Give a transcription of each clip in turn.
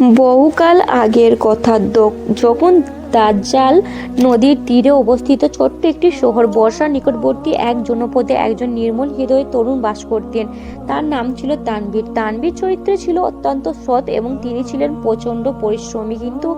বহুকাল আগের কথা। যখন দাজ্জাল নদীর তীরে অবস্থিত, ছোট্ট একটি শহর বর্ষার নিকটবর্তী এক জনপদে একজন নির্মল হৃদয় তরুণ বাস করতেন। তার নাম ছিল তানবীর তানবীর চরিত্রে ছিল অত্যন্ত সৎ এবং তিনি ছিলেন প্রচণ্ড পরিশ্রমী, কিন্তু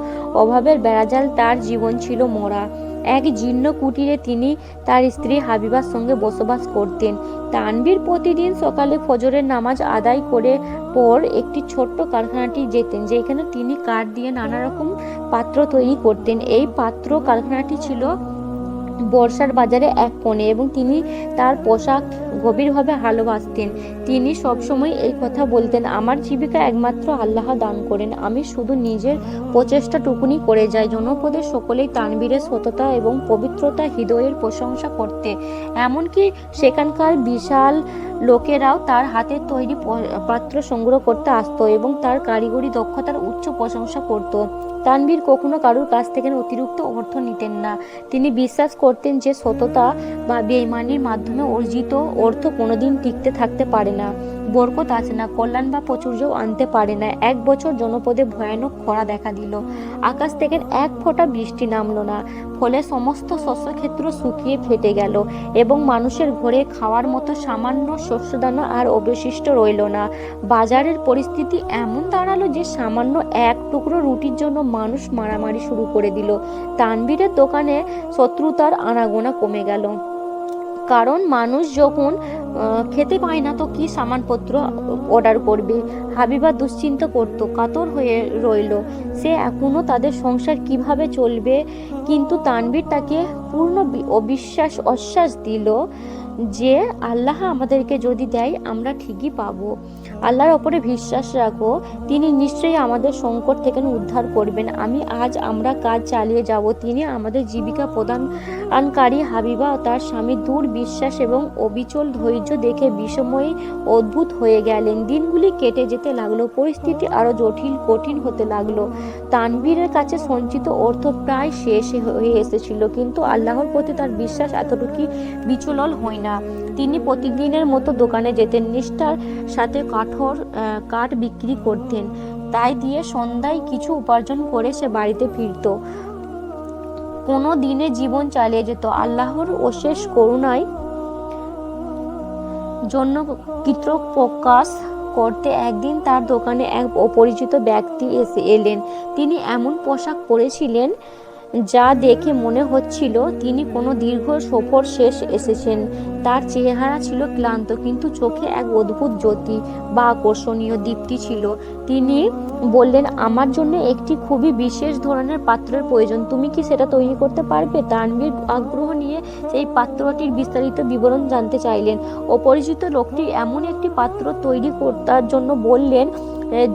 অভাবের বেড়াজাল তার জীবন ছিল মরা। এক জীর্ণ কুটিরে তিনি তার স্ত্রী হাবিবার সঙ্গে বসবাস করতেন। তানবির প্রতিদিন সকালে ফজরের নামাজ আদায় করে পর একটি ছোট্ট কারখানাটি যেতেন, যেখানে তিনি কাঠ দিয়ে নানা রকম পাত্র তৈরি করতেন। এই পাত্র কারখানাটি ছিল বর্ষার বাজারে এক কোণে এবং তিনি তার পোশাক গভীরভাবে ভালোবাসতেন। তিনি সবসময় এই কথা বলতেন, আমার জীবিকা একমাত্র আল্লাহ দান করেন, আমি শুধু নিজের প্রচেষ্টাটুকুনি করে যাই। জনপদের সকলেই তানবীরের সততা এবং পবিত্রতা হৃদয়ের প্রশংসা করতে। এমনকি সেখানকার বিশাল লোকেরাও তার হাতের তৈরি পাত্র সংগ্রহ করতে আসত এবং তার কারিগরি দক্ষতার উচ্চ প্রশংসা করত। তানবীর কখনো কারুর কাছ থেকে অতিরিক্ত অর্থ নিতেন না। তিনি বিশ্বাস করতেন যে সততা বা বেইমানির মাধ্যমে অর্জিত অর্থ কোনোদিন টিকতে থাকতে পারে না। বরকত আছে না, কল্যাণ বা প্রচুর্যও আনতে পারে না। এক বছর জনপদে ভয়ানক খরা দেখা দিল। আকাশ থেকে এক ফোঁটা বৃষ্টি নামলো না। ফলে সমস্ত শস্যক্ষেত্র শুকিয়ে ফেটে গেল এবং মানুষের ঘরে খাওয়ার মতো সামান্য শস্যদানা আর অবশিষ্ট রইল না। বাজারের পরিস্থিতি এমন দাঁড়াল যে সামান্য এক টুকরো রুটির জন্য মানুষ মারামারি শুরু করে দিল। তানবীরের দোকানে শত্রুতার আনাগোনা কমে গেল। কারণ মানুষ যখন খেতে পায় না, তো কি সামানপত্র অর্ডার করবে? হাবিবা দুশ্চিন্তা করত, কাতর হয়ে রইল। সে এখনও তাদের সংসার কীভাবে চলবে? কিন্তু তানবীর তাকে পূর্ণ অবিশ্বাস, অশ্বাস দিল যে, আল্লাহ আমাদেরকে যদি দেয়, আমরা ঠিকই পাবো। আল্লাহর ওপরে বিশ্বাস রাখো, তিনি নিশ্চয়ই আমাদের সংকট থেকে উদ্ধার করবেন। আমি আজ আমরা কাজ চালিয়ে যাব। তিনি আমাদের জীবিকা প্রদানকারী হাবিবা ও তার স্বামী দূর বিশ্বাস এবং অবিচল ধৈর্য দেখে বিষময়ী, অদ্ভুত হয়ে গেলেন। দিনগুলি কেটে যেতে লাগল, পরিস্থিতি আরও জটিল, কঠিন হতে লাগল। তানবীরের কাছে সঞ্চিত অর্থ প্রায় শেষ হয়ে এসেছিল, কিন্তু আল্লাহর প্রতি তার বিশ্বাস এতটুকু বিচলল হয় না। তিনি প্রতিদিনের মতো দোকানে যেতেন, নিষ্ঠার সাথে কাঠর কাঠ বিক্রি করতেন। তাই দিয়ে সন্ধ্যায় কিছু উপার্জন করে সে বাড়িতে ফিরত। কোনো দিনে জীবন চালিয়ে যেত। আল্লাহর অশেষ করুণায় জন্য কৃত্র প্রকাশ করতে একদিন তার দোকানে এক অপরিচিত ব্যক্তি এসে এলেন। তিনি এমন পোশাক পরেছিলেন যা দেখে মনে হচ্ছিল তিনি কোনো দীর্ঘ সফর শেষ এসেছেন। তার চেহারা ছিল ক্লান্ত, কিন্তু চোখে এক অদ্ভুত জ্যোতি বা আকর্ষণীয় দীপ্তি ছিল। তিনি বললেন, আমার জন্য একটি খুবই বিশেষ ধরনের পাত্রের প্রয়োজন। তুমি কি সেটা তৈরি করতে পারবে? তানবীর আগ্রহ নিয়ে সেই পাত্রটির বিস্তারিত বিবরণ জানতে চাইলেন। অপরিচিত লোকটি এমন একটি পাত্র তৈরি করার জন্য বললেন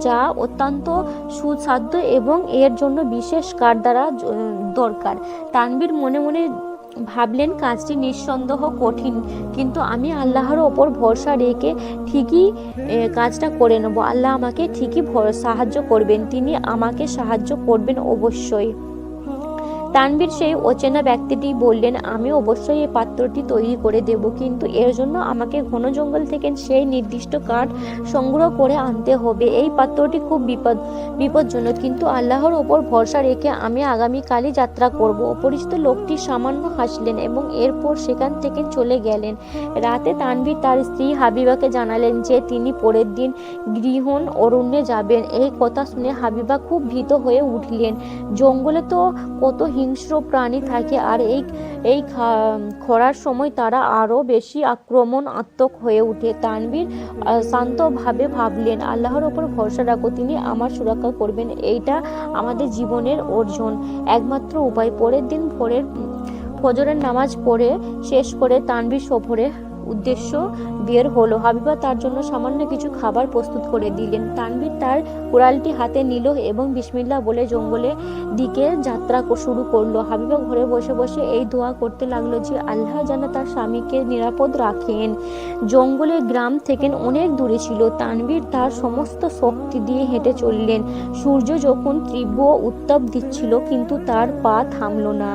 যা অত্যন্ত সুস্বাদ্য এবং এর জন্য বিশেষ কাঠ দ্বারা দরকার। তানবীর মনে মনে ভাবলেন কাজটি নিঃসন্দেহ কঠিন, কিন্তু আমি আল্লাহর ওপর ভরসা রেখে ঠিকই কাজটা করে নেব। আল্লাহ আমাকে ঠিকই সাহায্য করবেন, তিনি আমাকে সাহায্য করবেন অবশ্যই। তানবীর সেই অচেনা ব্যক্তিটি বললেন, আমি অবশ্যই এই পাত্রটি তৈরি করে দেব, কিন্তু এর জন্য আমাকে ঘন জঙ্গল থেকে সেই নির্দিষ্ট কাঠ সংগ্রহ করে আনতে হবে। এই পাত্রটি খুব বিপদ, বিপজ্জনক, কিন্তু আল্লাহর ওপর ভরসা রেখে আমি আগামীকালই যাত্রা করব। অপরিচিত লোকটি সামান্য হাসলেন এবং এরপর সেখান থেকে চলে গেলেন। রাতে তানবীর তার স্ত্রী হাবিবাকে জানালেন যে তিনি পরের দিন গৃহণ অরণ্যে যাবেন। এই কথা শুনে হাবিবা খুব ভীত হয়ে উঠলেন। জঙ্গলে তো কত হিংস্র প্রাণী থাকে আর এই এই খরার সময় তারা আরও বেশি আক্রমণ আত্মক হয়ে ওঠে। তানবীর শান্তভাবে ভাবলেন, আল্লাহর ওপর ভরসা রাখো, তিনি আমার সুরক্ষা করবেন। এইটা আমাদের জীবনের অর্জন। একমাত্র উপায়। পরের দিন ভোরের, ফজরের নামাজ পড়ে শেষ করে তানবীর সফরে উদ্দেশ্য বের হলো। হাবিবা তার জন্য সামান্য কিছু খাবার প্রস্তুত করে দিলেন। তানবীর তার কুড়ালটি হাতে নিল এবং বিসমিল্লা বলে জঙ্গলে দিকে যাত্রা শুরু করল। হাবিবা ঘরে বসে বসে এই দোয়া করতে লাগল যে, আল্লাহ যেন তার স্বামীকে নিরাপদ রাখেন। জঙ্গলের গ্রাম থেকে অনেক দূরে ছিল। তানবীর তার সমস্ত শক্তি দিয়ে হেঁটে চললেন। সূর্য যখন তীব্র উত্তাপ দিচ্ছিল, কিন্তু তার পা থামলো না।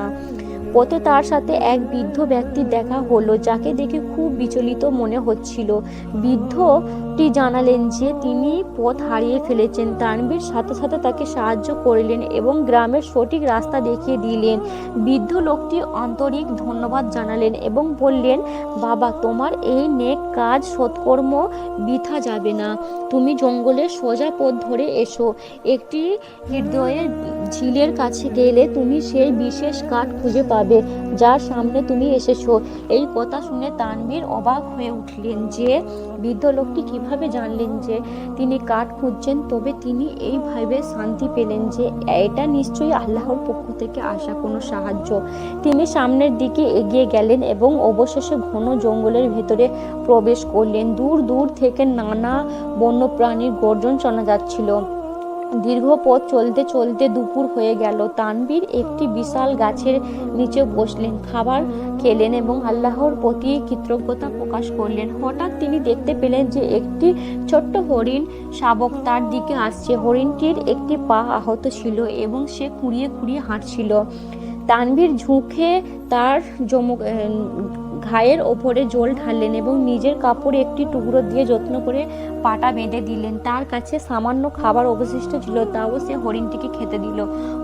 পথে তার সাথে এক বৃদ্ধ ব্যক্তির দেখা হলো, যাকে দেখে খুব বিচলিত মনে হচ্ছিল। বৃদ্ধ লোকটি জানালেন যে, তিনি পথ হারিয়ে ফেলেছেন। তানবীর সাথে সাথে তাকে সাহায্য করলেন এবং গ্রামের সঠিক রাস্তা দেখিয়ে দিলেন। বৃদ্ধ লোকটি আন্তরিক ধন্যবাদ জানালেন এবং বললেন, বাবা, তোমার এই নেক কাজ, সৎকর্ম বৃথা যাবে না। তুমি জঙ্গলের সোজা পথ ধরে এসো। একটি হৃদয়ের ঝিলের কাছে গেলে তুমি সেই বিশেষ কাঠ খুঁজে পাবে, যার সামনে তুমি এসেছ। এই কথা শুনে তানবীর অবাক হয়ে উঠলেন যে বৃদ্ধ লোকটি কীভাবে জানলেন যে তিনি কাঠ খুঁজছেন, তবে তিনি এইভাবে শান্তি পেলেন যে এটা নিশ্চয়ই আল্লাহর পক্ষ থেকে আসা কোনো সাহায্য। তিনি সামনের দিকে এগিয়ে গেলেন এবং অবশেষে ঘন জঙ্গলের ভেতরে প্রবেশ করলেন। দূর দূর থেকে নানা বন্যপ্রাণীর গর্জন শোনা যাচ্ছিল। দীর্ঘ পথ চলতে চলতে দুপুর হয়ে গেল। তানবীর একটি বিশাল গাছের নিচে বসলেন, খাবার খেলেন এবং আল্লাহর প্রতি কৃতজ্ঞতা প্রকাশ করলেন। হঠাৎ তিনি দেখতে পেলেন যে একটি ছোট্ট হরিণ শাবক তার দিকে আসছে। হরিণটির একটি পা আহত ছিল এবং সে কুড়িয়ে কুড়িয়ে হাঁটছিল। তানভীর ঝুঁকে তার জমক ঘায়ের ওপরে জল ঢাললেন এবং নিজের কাপড়ে একটি টুকরো দিয়ে যত্ন করে পাটা বেঁধে দিলেন। তার কাছে সামান্য খাবার অবশিষ্ট ছিল, তাও সে হরিণটিকে খেতে দিল।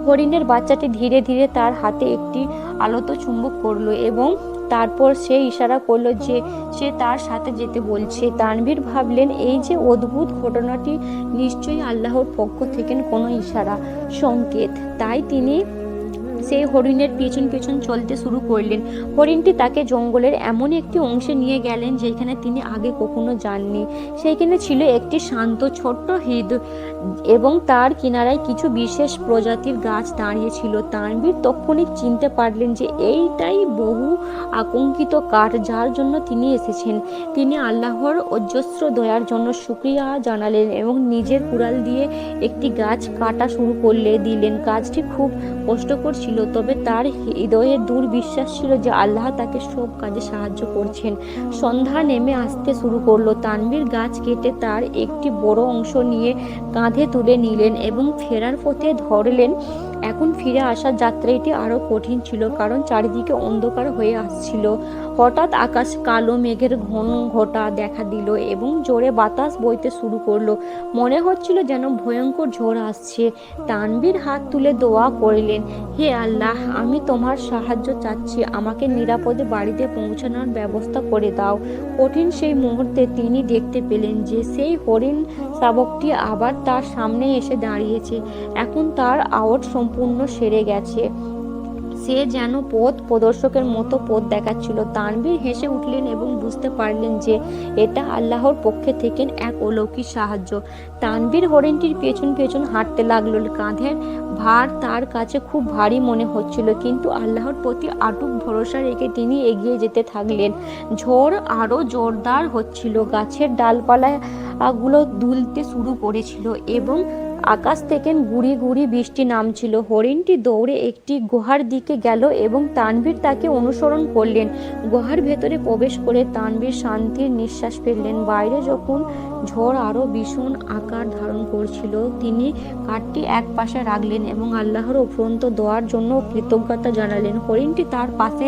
হরিণের বাচ্চাটি ধীরে ধীরে তার হাতে একটি আলোত চুম্বক করল এবং তারপর সে ইশারা করল যে সে তার সাথে যেতে বলছে। তানভীর ভাবলেন, এই যে অদ্ভুত ঘটনাটি নিশ্চয়ই আল্লাহর পক্ষ থেকে কোনো ইশারা, সংকেত। তাই তিনি সেই হরিণের পিছন পিছন চলতে শুরু করলেন। হরিণটি তাকে জঙ্গলের এমন একটি অংশে নিয়ে গেলেন যেখানে তিনি আগে কখনো যাননি। সেইখানে ছিল একটি শান্ত ছোট্ট হ্রদ এবং তার কিনারায় কিছু বিশেষ প্রজাতির গাছ দাঁড়িয়ে ছিল। তানবীর তখনই চিনতে পারলেন যে এইটাই বহু আকাঙ্ক্ষিত কাঠ যার জন্য তিনি এসেছেন। তিনি আল্লাহর অজস্র দয়ার জন্য শুক্রিয়া জানালেন এবং নিজের কুড়াল দিয়ে একটি গাছ কাটা শুরু করলে দিলেন। কাজটি খুব কষ্টকর ছিল তবে তার হৃদয়ে দূর বিশ্বাস ছিল যে আল্লাহ তাকে সব কাজে সাহায্য করছেন। সন্ধ্যা নেমে আসতে শুরু করল। তানবীর গাছ কেটে তার একটি বড় অংশ নিয়ে কাঁধে তুলে নিলেন এবং ফেরার পথে ধরলেন এখন ফিরে আসার যাত্রাটি আরও কঠিন ছিল, কারণ চারিদিকে অন্ধকার হয়ে আসছিল। হঠাৎ আকাশ কালো, মেঘের ঘন ঘটা দেখা দিল এবং জোরে বাতাস বইতে শুরু করল। মনে হচ্ছিল যেন ভয়ঙ্কর ঝড় আসছে। তানবীর হাত তুলে দোয়া করলেন, হে আল্লাহ, আমি তোমার সাহায্য চাচ্ছি। আমাকে নিরাপদে বাড়িতে পৌঁছানোর ব্যবস্থা করে দাও। কঠিন সেই মুহূর্তে তিনি দেখতে পেলেন যে সেই হরিণ শাবকটি আবার তার সামনে এসে দাঁড়িয়েছে। এখন তার আওয়াজ সম্পূর্ণ সেরে গেছে। সে যেন পথ প্রদর্শকের মতো পথ দেখাচ্ছিল। তানবীর হেসে উঠলেন এবং বুঝতে পারলেন যে এটা আল্লাহর পক্ষে থেকে এক অলৌকিক সাহায্য। তানবীর হরিণটির পেছন পেছন হাঁটতে লাগল। কাঁধের ভার তার কাছে খুব ভারী মনে হচ্ছিল, কিন্তু আল্লাহর প্রতি আটুক ভরসা রেখে তিনি এগিয়ে যেতে থাকলেন। ঝড় আরও জোরদার হচ্ছিল। গাছের ডালপালাগুলো দুলতে শুরু করেছিল এবং আকাশ থেকে গুড়ি গুড়ি বৃষ্টি নামছিল। হরিণটি দৌড়ে একটি গুহার দিকে গেল এবং তানভীর তাকে অনুসরণ করলেন। গুহার ভেতরে প্রবেশ করে তানভীর শান্তির নিঃশ্বাস ফেললেন। বাইরে যখন ঝড় আরও ভীষণ আকার ধারণ করছিল, তিনি কাঠটি এক পাশে রাখলেন এবং আল্লাহর অফুরন্ত দোয়ার জন্য কৃতজ্ঞতা জানালেন। হরিণটি তার পাশে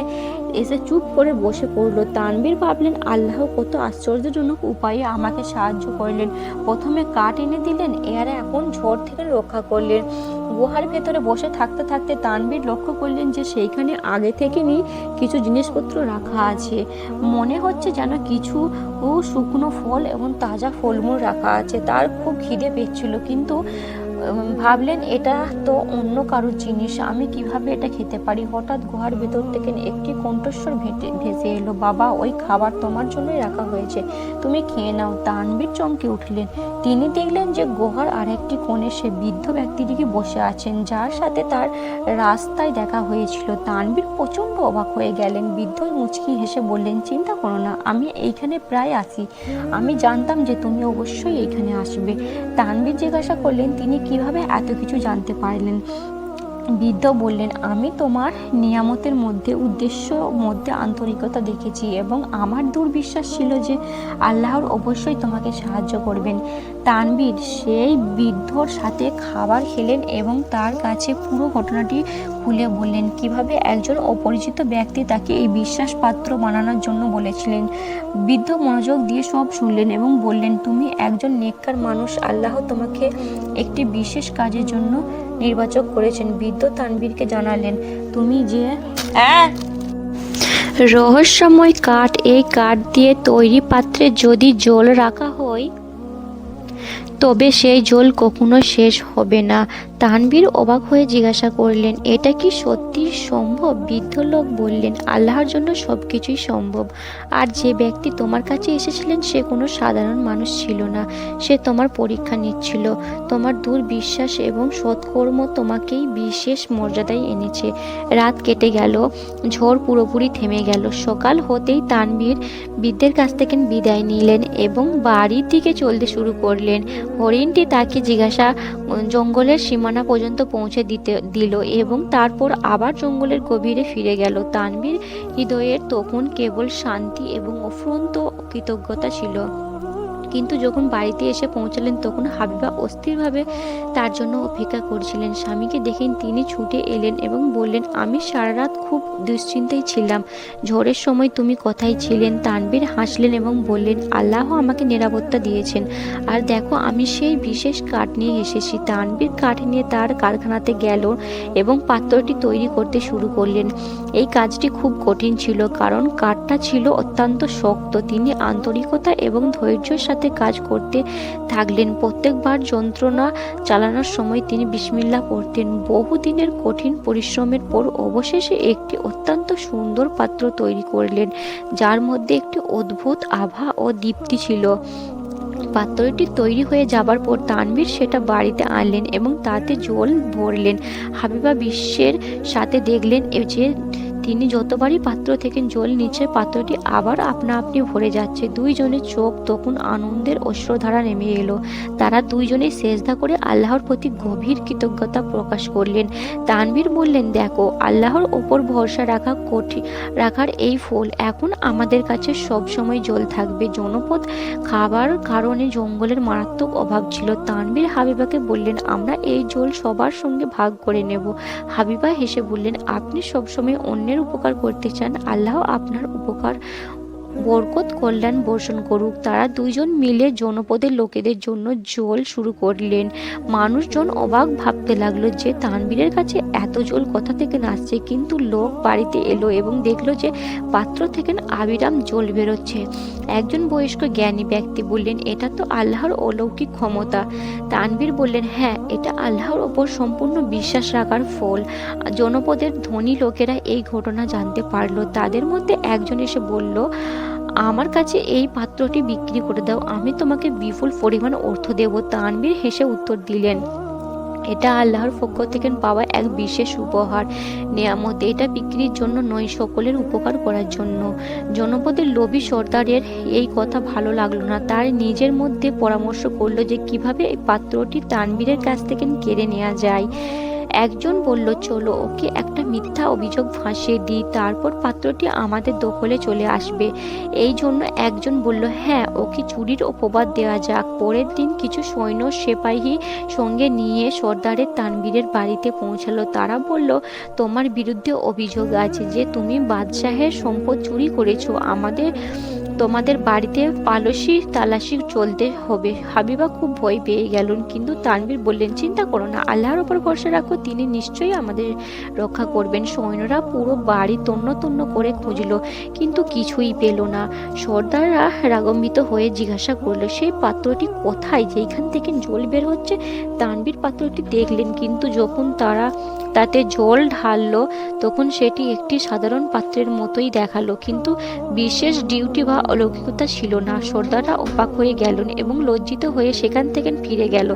এসে চুপ করে বসে পড়ল। তানবীর ভাবলেন, আল্লাহ কত আশ্চর্যজনক উপায়ে আমাকে সাহায্য করলেন। প্রথমে কাঠ এনে দিলেন, এর এখন ঝড় থেকে রক্ষা করলেন। গুহার ভেতরে বসে থাকতে থাকতে তানবীর লক্ষ্য করলেন যে সেইখানে আগে থেকে নি কিছু জিনিসপত্র রাখা আছে। মনে হচ্ছে যেন কিছু শুকনো ফল এবং তাজা ফলমূল রাখা আছে। তার খুব খিদে পেয়েছিল কিন্তু ভাবলেন, এটা তো অন্য কারোর জিনিস, আমি কীভাবে এটা খেতে পারি? হঠাৎ গুহার ভেতর থেকে একটি কণ্ঠস্বর ভেটে, ভেসে এলো, বাবা, ওই খাবার তোমার জন্যই রাখা হয়েছে, তুমি খেয়ে নাও। তানবীর চমকে উঠলেন। তিনি দেখলেন যে গুহার আরেকটি কোণে সে বৃদ্ধ ব্যক্তিটিকে বসে আছেন, যার সাথে তার রাস্তায় দেখা হয়েছিল। তানবীর প্রচণ্ড অবাক হয়ে গেলেন। বৃদ্ধ মুচকি হেসে বললেন, চিন্তা করো না, আমি এইখানে প্রায় আসি আমি জানতাম যে তুমি অবশ্যই এইখানে আসবে। তানবীর জিজ্ঞাসা করলেন, তিনি কীভাবে এত কিছু জানতে পারলেন? বৃদ্ধ বললেন, আমি তোমার নিয়ামতের মধ্যে, উদ্দেশ্য মধ্যে আন্তরিকতা দেখেছি এবং আমার দুর্বিশ্বাস ছিল যে আল্লাহর অবশ্যই তোমাকে সাহায্য করবেন। তানবীর সেই বৃদ্ধর সাথে খাবার খেলেন এবং তার কাছে পুরো ঘটনাটি খুলে বললেন, কীভাবে একজন অপরিচিত ব্যক্তি তাকে এই বিশ্বাসপাত্র বানানোর জন্য বলেছিলেন? বৃদ্ধ মনোযোগ দিয়ে সব শুনলেন এবং বললেন, তুমি একজন নেককার মানুষ, আল্লাহ তোমাকে একটি বিশেষ কাজের জন্য নির্বাচক করেছেন। বৃদ্ধ তানবীরকে জানালেন, তুমি যে রহস্যময় কাঠ, এই কাঠ দিয়ে তৈরি পাত্রে যদি জল রাখা তবে সেই জল কখনো শেষ হবে না। তানবীর অবাক হয়ে জিজ্ঞাসা করলেন, এটা কি সত্যি সম্ভব? বৃদ্ধ লোক বললেন, আল্লাহর জন্য সব কিছুই সম্ভব। আর যে ব্যক্তি তোমার কাছে এসেছিলেন, সে কোনো সাধারণ মানুষ ছিল না। সে তোমার পরীক্ষা নিচ্ছিল। তোমার দূর বিশ্বাস এবং সৎকর্ম তোমাকেই বিশেষ মর্যাদায় এনেছে। রাত কেটে গেল, ঝড় পুরোপুরি থেমে গেল। সকাল হতেই তানবীর বৃদ্ধের কাছ থেকে বিদায় নিলেন এবং বাড়ির দিকে চলতে শুরু করলেন। হরিণটি তাকে জিজ্ঞাসা জঙ্গলের সীমানা পর্যন্ত পৌঁছে দিতে দিল এবং তারপর আবার জঙ্গলের গভীরে ফিরে গেল। তানবীর হৃদয়ের তখন কেবল শান্তি এবং অফুরন্ত কৃতজ্ঞতা ছিল। কিন্তু যখন বাড়িতে এসে পৌঁছালেন তখন হাবিবা অস্থিরভাবে তার জন্য অপেক্ষা করছিলেন। স্বামীকে দেখেন তিনি ছুটে এলেন এবং বললেন, আমি সারা রাত খুব দুশ্চিন্তায় ছিলাম। ঝড়ের সময় তুমি কোথায় ছিলেন? তানবীর হাসলেন এবং বললেন, আল্লাহ আমাকে নিরাপত্তা দিয়েছেন। আর দেখো, আমি সেই বিশেষ কাঠ নিয়ে এসেছি। তানবীর কাঠ নিয়ে তার কারখানাতে গেল এবং পাত্রটি তৈরি করতে শুরু করলেন। এই কাজটি খুব কঠিন ছিল, কারণ কাঠটা ছিল অত্যন্ত শক্ত। তিনি আন্তরিকতা এবং ধৈর্যের সাথে কাজ করতে থাকলেন। প্রত্যেকবার যন্ত্রণা চালানোর সময় তিনি বিসমিল্লা পড়তেন। বহুদিনের কঠিন পরিশ্রমের পর অবশেষে একটি অত্যন্ত সুন্দর পাত্র তৈরি করলেন, যার মধ্যে একটি অদ্ভুত আভা ও দীপ্তি ছিল। পাত্রটি তৈরি হয়ে যাবার পর তানভীর সেটা বাড়িতে আনলেন এবং তাতে জল ভরলেন। হাবিবা বিশ্বের সাথে দেখলেন যে তিনি যতবারই পাত্র থেকে জল নিচ্ছে, পাত্রটি আবার আপনা আপনি ভরে যাচ্ছে। দুইজনের চোখ তখন আনন্দের অশ্রধারা নেমে এলো। তারা দুইজনেই সেজদা করে আল্লাহর প্রতি গভীর কৃতজ্ঞতা প্রকাশ করলেন। তানভীর বললেন, দেখো, আল্লাহর ওপর ভরসা রাখা কঠিন রাখার এই ফল এখন আমাদের কাছে সব সময় জল থাকবে। জনপদ খাবার কারণে জঙ্গলের মারাত্মক অভাব ছিল। তানভীর হাবিবাকে বললেন, আমরা এই জল সবার সঙ্গে ভাগ করে নেব। হাবিবা হেসে বললেন, আপনি সবসময় অন্যের উপকার করতে চান আল্লাহ আপনার উপকার বরকত, কল্যাণ, বর্ষণ করুক। তারা দুইজন মিলে জনপদের লোকেদের জন্য জল শুরু করলেন। মানুষজন অবাক ভাবতে লাগল যে তানবীরের কাছে এত জল কোথা থেকে নাচছে? কিন্তু লোক বাড়িতে এলো এবং দেখল যে, পাত্র থেকে আবিরাম জল বেরোচ্ছে। একজন বয়স্ক জ্ঞানী ব্যক্তি বললেন, এটা তো আল্লাহর অলৌকিক ক্ষমতা। তানবীর বললেন হ্যাঁ এটা আল্লাহর ওপর সম্পূর্ণ বিশ্বাস রাখার ফল। জনপদের ধনী লোকেরা এই ঘটনা জানতে পারল। তাদের মধ্যে একজন এসে বলল আমার কাছে এই পাত্রটি বিক্রি করে দাও। আমি তোমাকে বিপুল পরিমাণ অর্থ দেব তানবীর হেসে উত্তর দিলেন। এটা আল্লাহর পক্ষ থেকে পাওয়া এক বিশেষ উপহার, নেয়ামত। এটা বিক্রির জন্য নয়, সকলের উপকার করার জন্য। জনপদের লোভী সর্দারের এই কথা ভালো লাগল না। তার নিজের মধ্যে পরামর্শ করল যে কীভাবে এই পাত্রটি তানবীরের কাছ থেকে কেড়ে নেওয়া যায়। একজন বলল, চলো, ওকে একটা মিথ্যা অভিযোগ ফাঁসিয়ে দিই, তারপর পাত্রটি আমাদের দখলে চলে আসবে। এই জন্য একজন বলল হ্যাঁ ওকে চুরির অপবাদ দেওয়া যাক। পরের দিন কিছু সৈন্য সেপাহী সঙ্গে নিয়ে সর্দারের তানবীরের বাড়িতে পৌঁছালো। তারা বলল, তোমার বিরুদ্ধে অভিযোগ আছে যে তুমি বাদশাহের সম্পদ চুরি করেছ। আমাদের তোমাদের বাড়িতে পালসি তালাশি চলতে হবে। হাবিবা খুব ভয় পেয়ে গেলেন, কিন্তু তানবীর বললেন, চিন্তা করো না, আল্লাহর ওপর ভরসা রাখো, তিনি নিশ্চয়ই আমাদের রক্ষা করবেন। সৈন্যরা পুরো বাড়ি তন্ন তন্ন করে খুঁজলো, কিন্তু কিছুই পেল না। সর্দাররা রাগম্বিত হয়ে জিজ্ঞাসা করল সেই পাত্রটি কোথায়? যেখান থেকে জল বের হচ্ছে? তানবীর পাত্রটি দেখলেন, কিন্তু যখন তারা তাতে জল ঢাললো, তখন সেটি একটি সাধারণ পাত্রের মতোই দেখাল, কিন্তু বিশেষ ডিউটি বা অলৌকিকতা ছিল না। সর্দাররা অবাক হয়ে গেলেন এবং লজ্জিত হয়ে সেখান থেকে ফিরে গেল।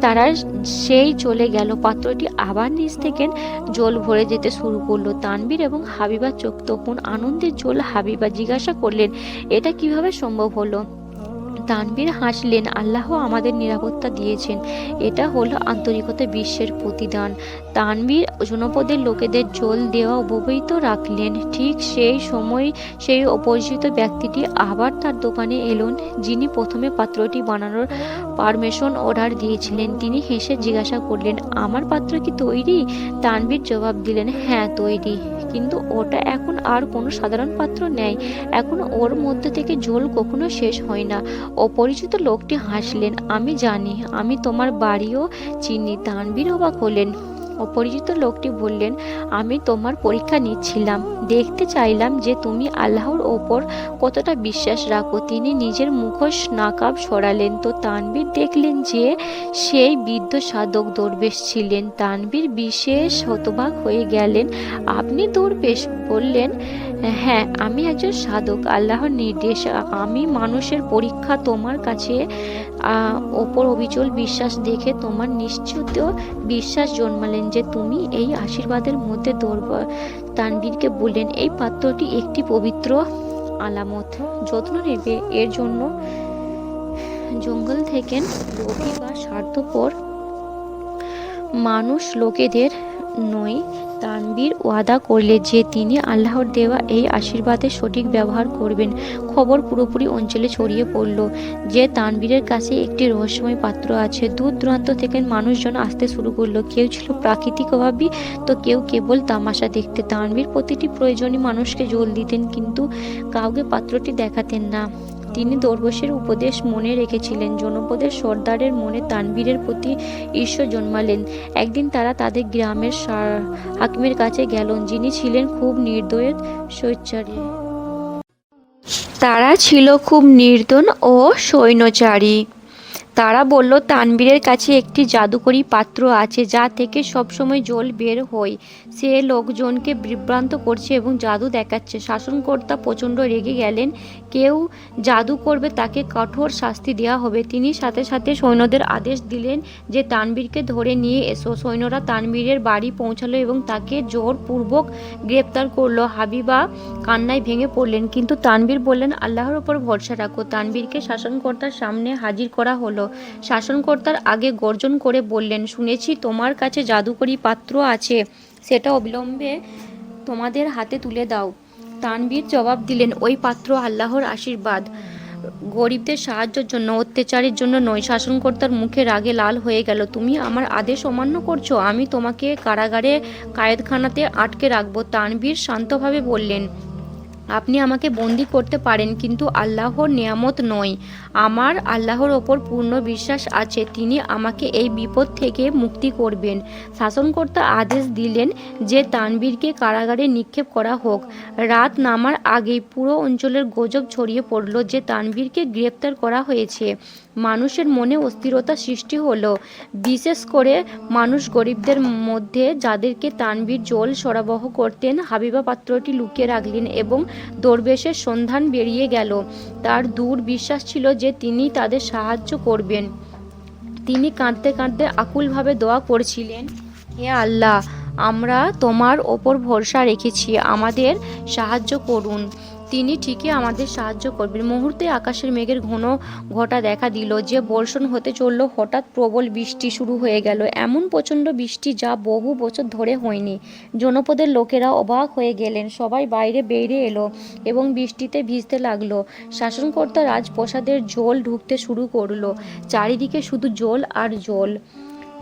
তারা সেই চলে গেল। পাত্রটি আবার নিচ থেকে জল ভরে যেতে শুরু করল। তানবীর এবং হাবিবা চোখ তখন আনন্দের জল হাবিবা জিজ্ঞাসা করলেন, এটা কীভাবে সম্ভব হলো? তানবীর হাসলেন, আল্লাহ আমাদের নিরাপত্তা দিয়েছেন। এটা হলো আন্তরিকতা বিশ্বের প্রতিদান। তানবীর জনপদের লোকেদের জল দেওয়া অবহিত রাখলেন। ঠিক সেই সময় সেই অপরিচিত ব্যক্তিটি আবার তার দোকানে এলেন, যিনি প্রথমে পাত্রটি বানানোর পারমিশন অর্ডার দিয়েছিলেন। তিনি হেসে জিজ্ঞাসা করলেন, আমার পাত্র কি তৈরি? তানবীর জবাব দিলেন হ্যাঁ তৈরি। কিন্তু ওটা এখন আর কোনো সাধারণ পাত্র নেই। এখন ওর মধ্যে থেকে জল কখনো শেষ হয় না। অপরিচিত লোকটি হাসলেন, আমি জানি, আমি তোমার বাড়িও চিনি। তানবীর অবাক হলেন। অপরিচিত লোকটি বললেন, আমি তোমার পরীক্ষা নিচ্ছিলাম। দেখতে চাইলাম যে তুমি আল্লাহর ওপর কতটা বিশ্বাস রাখো। তিনি নিজের মুখোশ নাকাব সরালেন তো তানবীর দেখলেন যে সেই বৃদ্ধ সাধক দরবেশ ছিলেন। তানবীর বিশেষ হতবাক হয়ে গেলেন। আপনি দরবেশ বললেন হ্যাঁ আমি একজন সাধক, আল্লাহর নির্দেশ। আমি মানুষের পরীক্ষা তোমার কাছে ওপর অবিচল বিশ্বাস দেখে তোমার নিশ্চিত বিশ্বাস জন্মালেন যে তুমি এই আশীর্বাদের মধ্যে দৌড়ব তানবীরকে বললেন, এই পাত্রটি একটি পবিত্র আলামত। যত্ন নেবে। এর জন্য জঙ্গল থেকে লোভী বা স্বার্থপর মানুষ লোকেদের নয় তানবীর ওয়াদা করলে যে তিনি আল্লাহর দেওয়া এই আশীর্বাদের সঠিক ব্যবহার করবেন। খবর পুরোপুরি অঞ্চলে ছড়িয়ে পড়ল যে তানবীরের কাছে একটি রহস্যময় পাত্র আছে। দূর দূরান্ত থেকে মানুষজন আসতে শুরু করল। কেউ ছিল প্রাকৃতিক অভাবী তো কেউ কেবল তামাশা দেখতে। তানবীর প্রতিটি প্রয়োজনীয় মানুষকে জল দিতেন, কিন্তু কাউকে পাত্রটি দেখাতেন না। তিনি দরবেশের উপদেশ মনে রেখেছিলেন। জনপদের সর্দারের মনে তানবীরের প্রতি ঈশ্বর জন্মালেন। একদিন তারা তাদের গ্রামের হাকিমের কাছে গেলেন, যিনি ছিলেন খুব নির্দয় স্বৈচ্ছারী তারা ছিল খুব নির্দন ও সৈন্যচারী তারা বলল, তানবীরের কাছে একটি জাদুকরি পাত্র আছে যা থেকে সবসময় জল বের হয়। সে লোকজনকে বিভ্রান্ত করছে এবং জাদু দেখাচ্ছে। শাসনকর্তা প্রচণ্ড রেগে গেলেন। কেউ জাদু করবে তাকে কঠোর শাস্তি দেওয়া হবে। তিনি সাথে সাথে সৈন্যদের আদেশ দিলেন যে তানবীরকে ধরে নিয়ে এসো। সৈন্যরা তানবীরের বাড়ি পৌঁছালো এবং তাকে জোরপূর্বক গ্রেপ্তার করল। হাবিবা কান্নায় ভেঙে পড়লেন, কিন্তু তানবীর বললেন, আল্লাহর ওপর ভরসা রাখো। তানবীরকে শাসনকর্তার সামনে হাজির করা হলো। শাসনকর্তার আগে গর্জন করে বললেন, শুনেছি তোমার কাছে জাদুকরি পাত্র আছে, সেটা অবিলম্বে তোমাদের হাতে তুলে দাও। তানবীর জবাব দিলেন, ওই পাত্র আল্লাহর আশীর্বাদ। গরিবদের সাহায্যের জন্য, অত্যাচারের জন্য নয়। শাসনকর্তার মুখে রাগে লাল হয়ে গেল, তুমি আমার আদেশ অমান্য করছ, আমি তোমাকে কারাগারে কায়েদখানাতে আটকে রাখব। তানবীর শান্তভাবে বললেন, আপনি আমাকে বন্দি করতে পারেন, কিন্তু আল্লাহর নিয়ামত নয়। আমার আল্লাহর ওপর পূর্ণ বিশ্বাস আছে, তিনি আমাকে এই বিপদ থেকে মুক্তি করবেন। শাসনকর্তা আদেশ দিলেন যে তানবীরকে কারাগারে নিক্ষেপ করা হোক। রাত নামার আগেই পুরো অঞ্চলের গুজব ছড়িয়ে পড়ল যে তানবীরকে গ্রেপ্তার করা হয়েছে। মানুষের মনে অস্থিরতা সৃষ্টি হলো। বিশেষ করে মানুষ গরিবদের মধ্যে যাদেরকে তানবীর জল সরবরাহ করতেন, হাবিবা পাত্রটি লুকিয়ে রাখলেন এবং দরবেশের সন্ধান বেরিয়ে গেল। তার দূর বিশ্বাস ছিল যে তিনি তাদের সাহায্য করবেন। তিনি কাঁদতে কাঁদতে আকুলভাবে দোয়া করছিলেন, হে আল্লাহ, আমরা তোমার ওপর ভরসা রেখেছি, আমাদের সাহায্য করুন। তিনি ঠিকই আমাদের সাহায্য করবেন। মুহূর্তে আকাশের মেঘের ঘন ঘটা দেখা দিল যে বর্ষণ হতে চলল, হঠাৎ প্রবল বৃষ্টি শুরু হয়ে গেল। এমন প্রচণ্ড বৃষ্টি যা বহু বছর ধরে হয়নি। জনপদের লোকেরা অবাক হয়ে গেলেন, সবাই বাইরে বেরিয়ে এলো এবং বৃষ্টিতে ভিজতে লাগল। শাসনকর্তা রাজপ্রসাদের জল ঢুকতে শুরু করল, চারিদিকে শুধু জল আর জল।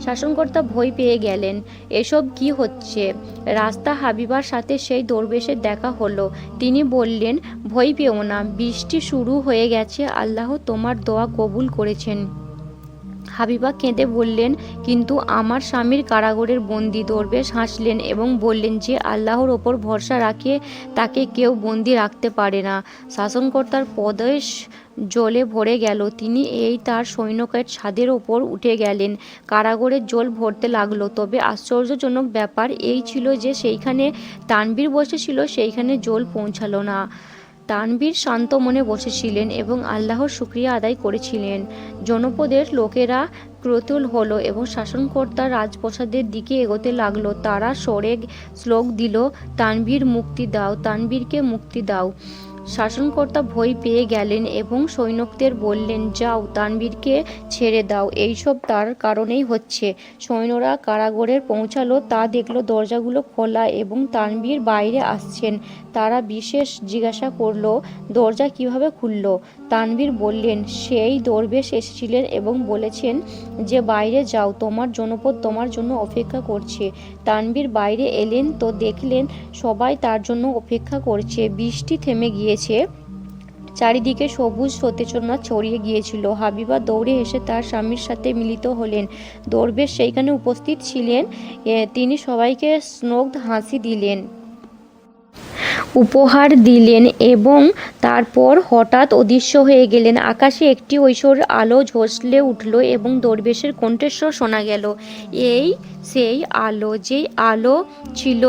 শাসনকর্তা ভয় পেয়ে গেলেন, এসব কি হচ্ছে? রাস্তা হাবিবার সাথে সেই দরবেশের দেখা হলো। তিনি বললেন, ভয় পেও না, বৃষ্টি শুরু হয়ে গেছে, আল্লাহ তোমার দোয়া কবুল করেছেন। হাবিবা কেঁদে বললেন, কিন্তু আমার স্বামীর কারাগরের বন্দি দরবেশ হাসলেন এবং বললেন যে, আল্লাহর ওপর ভরসা রাখে তাকে কেউ বন্দি রাখতে পারে না। শাসনকর্তার পদেশ জলে ভরে গেল। তিনি এই তার সৈন্যকের ছাদের ওপর উঠে গেলেন। কারাগারের জল ভরতে লাগল। তবে আশ্চর্যজনক ব্যাপার এই ছিল যে, সেইখানে তানবীর বসেছিল সেইখানে জল পৌঁছালো না। তানবীর শান্ত মনে বসেছিলেন এবং আল্লাহর শুক্রিয়া আদায় করেছিলেন। জনপদের লোকেরা ক্রতুল হল এবং শাসনকর্তা রাজপ্রসাদের দিকে এগোতে লাগল। তারা সরে শ্লোক দিল, তানবীর মুক্তি দাও, তানবীরকে মুক্তি দাও। শাসনকর্তা ভয় পেয়ে গেলেন এবং সৈনিকদের বললেন, যাও তানবীরকে ছেড়ে দাও। এইসব তার কারণেই হচ্ছে। সৈন্যরা কারাগারে পৌঁছালো, তা দেখল দরজাগুলো খোলা এবং তানবীর বাইরে আসছেন। তারা বিশেষ জিজ্ঞাসা করল, দরজা কীভাবে খুললো? তানবীর বললেন, সেই দরবেশ এসেছিলেন এবং বলেছেন যে, বাইরে যাও, তোমার জনপদ তোমার জন্য অপেক্ষা করছে। তানবীর বাইরে এলেন তো দেখলেন, সবাই তার জন্য অপেক্ষা করছে। বৃষ্টি থেমে গিয়েছে চারিদিকে সবুজ সতেজনা ছড়িয়ে গিয়েছিল। হাবিবা দৌড়ে এসে তার স্বামীর সাথে মিলিত হলেন। দরবেশ সেইখানে উপস্থিত ছিলেন। তিনি সবাইকে স্নগ্ধ হাসি দিলেন। উপহার দিলেন এবং তারপর হঠাৎ অদৃশ্য হয়ে গেলেন। আকাশে একটি ঐশ্বর আলো ঝসলে উঠল এবং দরবেশের কণ্ঠস্বর শোনা গেল। এই সেই আলো, যেই আলো ছিল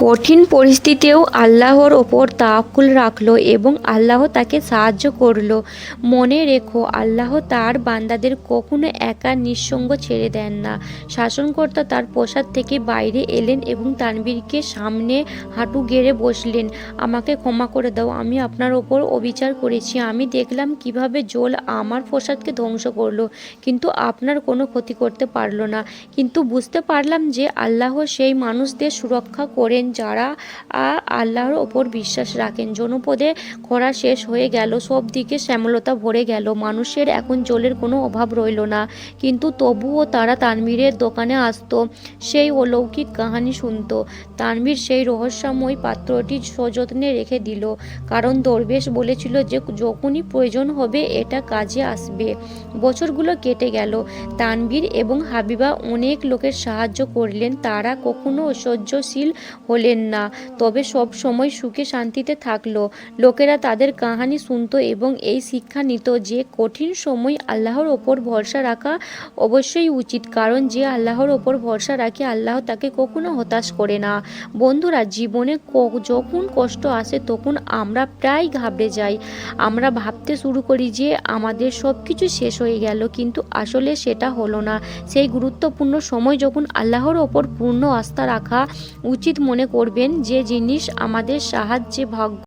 কঠিন পরিস্থিতিতেও আল্লাহর ওপর তাওয়াক্কুল রাখল এবং আল্লাহ তাকে সাহায্য করল। মনে রেখো, আল্লাহ তার বান্দাদের কখনো একা নিঃসঙ্গ ছেড়ে দেন না। শাসনকর্তা তার প্রসাদ থেকে বাইরে এলেন এবং তানবীরকে সামনে হাঁটু গেড়ে বসলেন। আমাকে ক্ষমা করে দাও, আমি আপনার ওপর অবিচার করেছি। আমি দেখলাম কীভাবে জল আমার প্রসাদকে ধ্বংস করল, কিন্তু আপনার কোনো ক্ষতি করতে পারল না। কিন্তু বুঝতে পারলাম যে আল্লাহ সেই মানুষদের সুরক্ষা করেন যারা আল্লাহর ওপর বিশ্বাস রাখেন। জনপদে খরা শেষ হয়ে গেল, সব দিকে শ্যামলতা ভরে গেল। মানুষের এখন জলের কোনো অভাব রইল না। কিন্তু তবুও তারা তানভীরের দোকানে আসতো। সেই অলৌকিক কাহানি শুনতো। তানভীর সেই রহস্যময় পাত্রটি সযত্নে রেখে দিল। কারণ দরবেশ বলেছিল যে, যখনই প্রয়োজন হবে, এটা কাজে আসবে। বছরগুলো কেটে গেল। তানভীর এবং হাবিবা অনেক লোকের সাহায্য করলেন। তারা কখনো ঐশ্বর্যশীল হলেন না। তবে সব সময় সুখে শান্তিতে থাকল। লোকেরা তাদের কাহানি শুনত এবং এই শিক্ষা নিত যে, কঠিন সময় আল্লাহর ওপর ভরসা রাখা অবশ্যই উচিত। কারণ যে, আল্লাহর ওপর ভরসা রাখে, আল্লাহ তাকে কখনো হতাশ করে না। বন্ধুরা, জীবনে যখন কষ্ট আসে, তখন আমরা প্রায় ঘাবড়ে যাই। আমরা ভাবতে শুরু করি যে, আমাদের সব কিছু শেষ হয়ে গেল, কিন্তু আসলে সেটা হলো না। সেই গুরুত্বপূর্ণ সময় যখন আল্লাহর ওপর পূর্ণ আস্থা রাখা উচিত মনে করবেন যে জিনিস আমাদের সাহায্যে ভাগ্য